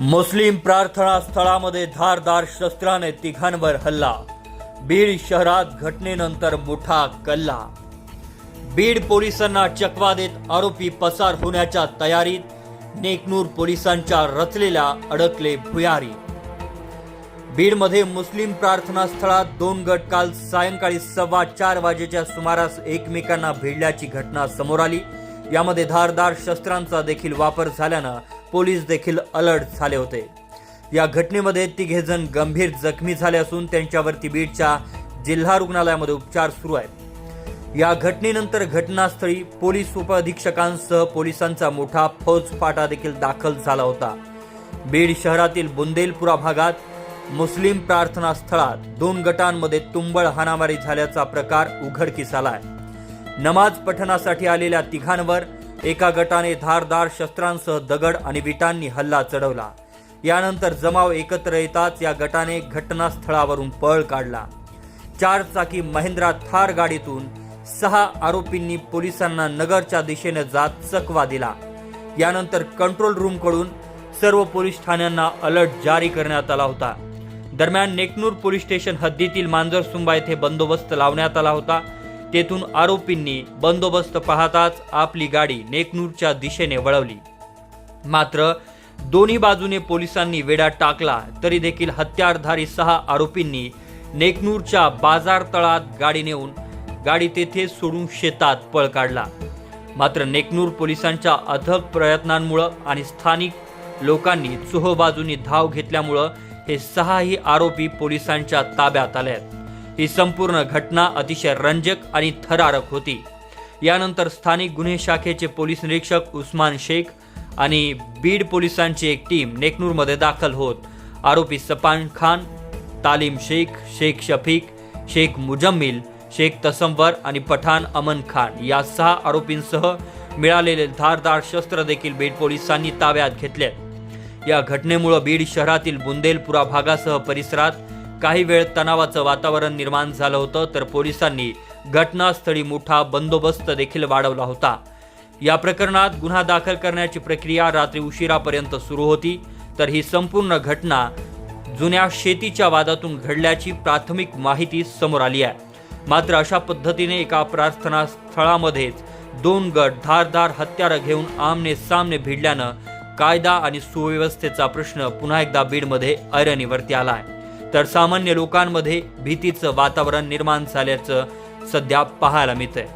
मुस्लिम प्रार्थना स्थळामध्ये धारदार शस्त्राने तिघांवर हल्ला. बीड शहरात घटनेनंतर मोठा कल्ला. बीड पोलिसांना चकवा देत आरोपी पसार होण्याच्या तयारीत नेकनूर पोलिसांच्या रचलेल्या अडकले भुयारी. बीडमध्ये मुस्लिम प्रार्थना स्थळात दोन गट काल सायंकाळी सव्वा चार वाजेच्या सुमारास एकमेकांना भिडल्याची घटना समोर आली. यामध्ये धारदार शस्त्रांचा देखील वापर झाल्यानं पोलीस देखील अलर्ट झाले होते. या घटनेमध्ये तिघे जण गंभीर जखमी झाले असून त्यांच्यावरती बीडच्या जिल्हा रुग्णालयामध्ये उपचार सुरू आहेत. या घटनेनंतर घटनास्थळी पोलीस उपअधीक्षकांसह पोलिसांचा मोठा फौजफाटा देखील दाखल झाला होता. बीड शहरातील बुंदेलपुरा भागात मुस्लिम प्रार्थना स्थळात दोन गटांमध्ये तुंबळ हाणामारी झाल्याचा प्रकार उघडकीस आला आहे नमाज पठणासाठी आलेल्या तिघांवर एका गटाने धारदार शस्त्रांसह दगड आणि विटांनी हल्ला चढवला. यानंतर जमाव एकत्र येताच या गटाने घटनास्थळावरून पळ काढला. चार चाकी महिंद्रा थार गाडीतून सहा आरोपींनी पोलिसांना नगरच्या दिशेने जात चकवा दिला. यानंतर कंट्रोल रूमकडून सर्व पोलीस ठाण्यांना अलर्ट जारी करण्यात आला होता. दरम्यान नेकनूर पोलीस स्टेशन हद्दीतील मांजरसुंबा येथे बंदोबस्त लावण्यात आला होता. तेथून आरोपींनी बंदोबस्त पाहताच आपली गाडी नेकनूरच्या दिशेने वळवली. मात्र दोन्ही बाजूने पोलिसांनी वेढा टाकला तरी देखील हत्यारधारी सहा आरोपींनी नेकनूरच्या बाजार तळात गाडी नेऊन गाडी तेथे सोडून शेतात पळ काढला. मात्र नेकनूर पोलिसांच्या अथक प्रयत्नांमुळं आणि स्थानिक लोकांनी चोह बाजूनी धाव घेतल्यामुळं हे सहाही आरोपी पोलिसांच्या ताब्यात आले आहेत ही संपूर्ण घटना अतिशय रंजक आणि थरारक होती. यानंतर स्थानिक गुन्हे शाखेचे पोलीस निरीक्षक उस्मान शेख आणि बीड पोलिसांची एक टीम नेकनूरमध्ये दाखल होत. आरोपी सपान खान तालीम शेख शेख शफीक शेख मुजम्मिल शेख तसंवर आणि पठाण अमन खान या सहा आरोपींसह मिळालेले धारदार शस्त्र देखील बीड पोलिसांनी ताब्यात घेतले या घटनेमुळे बीड शहरातील बुंदेलपुरा भागासह परिसरात काही वेळ तणावाचं वातावरण निर्माण झालं होतं तर पोलिसांनी घटनास्थळी मोठा बंदोबस्त देखील वाढवला होता. या प्रकरणात गुन्हा दाखल करण्याची प्रक्रिया रात्री उशिरापर्यंत सुरू होती तर ही संपूर्ण घटना जुन्या शेतीच्या वादातून घडल्याची प्राथमिक माहिती समोर आली आहे. मात्र अशा पद्धतीने एका प्रार्थना स्थळामध्येच दोन गट धारधार हत्यारं घेऊन आमने सामने भिडल्यानं कायदा आणि सुव्यवस्थेचा प्रश्न पुन्हा एकदा बीडमध्ये ऐरणीवरती आहे तर सामान्य लोकांमध्ये भीतीचं वातावरण निर्माण झाल्याचं सध्या पाहायला मिळतंय.